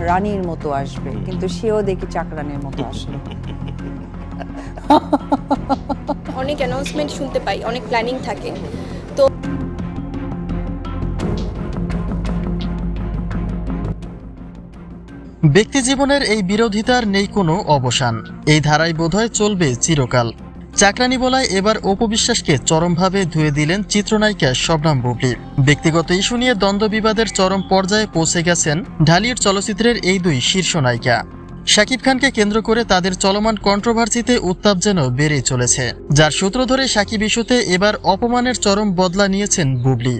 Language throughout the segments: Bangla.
রানীর মতো আসবে কিন্তু সেও দেখি চাকরানির মতো আসলো অনেক অ্যানাউন্সমেন্ট শুনতে পাই অনেক প্ল্যানিং থাকে। তো ব্যক্তি জীবনের এই বিরোধিতার নেই কোনো অবসান। এই ধারাই বোধহয় চলবে চিরকাল। চাকরানি বলায় এবার অপবিশ্বাসকে চরমভাবে ধুয়ে দিলেন চিত্রনায়িকা শবনাম বুবলি। ব্যক্তিগত ইস্যু নিয়ে দ্বন্দ্ব বিবাদের চরম পর্যায়ে পৌঁছে গেছেন ঢালিউড চলচ্চিত্রের এই দুই শীর্ষ নায়িকা। শাকিব খানকে কেন্দ্র করে তাদের চলমান কন্ট্রোভার্সিতে উত্তাপ যেন বেড়েই চলেছে, যার সূত্র ধরে শাকিব ইস্যুতে এবার অপমানের চরম বদলা নিয়েছেন বুবলি।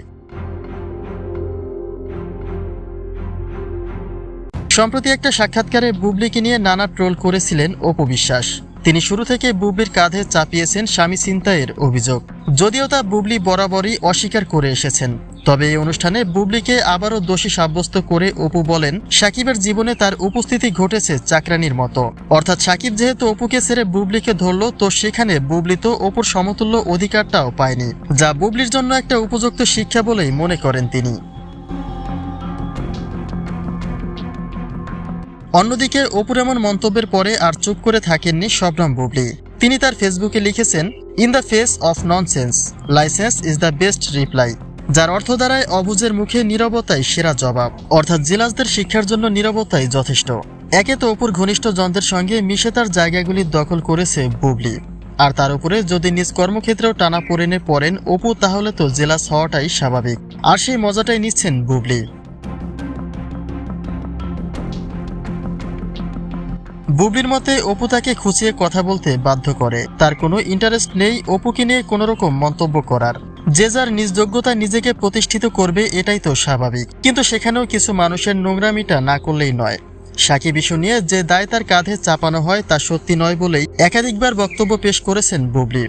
সম্প্রতি একটা সাক্ষাৎকারে বুবলিকে নিয়ে নানা ট্রোল করেছিলেন অপু বিশ্বাস তিনি শুরু থেকে বুবলির কাঁধে চাপিয়েছেন স্বামী ছিনতাইয়ের অভিযোগ। যদিও তা বুবলি বরাবরই অস্বীকার করে এসেছেন, তবে এই অনুষ্ঠানে বুবলিকে আবারও দোষী সাব্যস্ত করে অপু বলেন, সাকিবের জীবনে তার উপস্থিতি ঘটেছে চাকরানির মতো। অর্থাৎ সাকিব যেহেতু অপুকে ছেড়ে বুবলিকে ধরল, তো সেখানে বুবলি তো অপুর সমতুল্য অধিকারটাও পায়নি, যা বুবলির জন্য একটা উপযুক্ত শিক্ষা বলেই মনে করেন তিনি। অন্যদিকে অপুর এমন মন্তব্যের পরে আর চুপ করে থাকেননি শবনম বুবলি। তিনি তার ফেসবুকে লিখেছেন, in the face of nonsense, licence is the best reply যার অর্থ দ্বারায় অবুজের মুখে নীরবতাই সেরা জবাব। অর্থাৎ জিলাসদের শিক্ষার জন্য নীরবতাই যথেষ্ট। একে তো অপুর ঘনিষ্ঠ জনদের সঙ্গে মিশে তার জায়গাগুলি দখল করেছে বুবলি। আর তার উপরে যদি নিজ কর্মক্ষেত্রেও টানা পড়েনে পড়েন অপু, তাহলে তো জেলাস হওয়াটাই স্বাভাবিক। আর সেই মজাটাই নিচ্ছেন বুবলি। বুবলির মতে, অপু তাকে খুঁচিয়ে কথা বলতে বাধ্য করে। তার কোনো ইন্টারেস্ট নেই অপুকে নিয়ে কোনো রকম মন্তব্য করার। যে যার নিজ যোগ্যতা নিজেকে প্রতিষ্ঠিত করবে, এটাই তো স্বাভাবিক। কিন্তু সেখানেও কিছু মানুষের নোংরামিটা না করলেই নয়। সাকিব ইস্যু নিয়ে যে দায় তার কাঁধে চাপানো হয়, তা সত্যি নয় বলেই একাধিকবার বক্তব্য পেশ করেছেন বুবলি।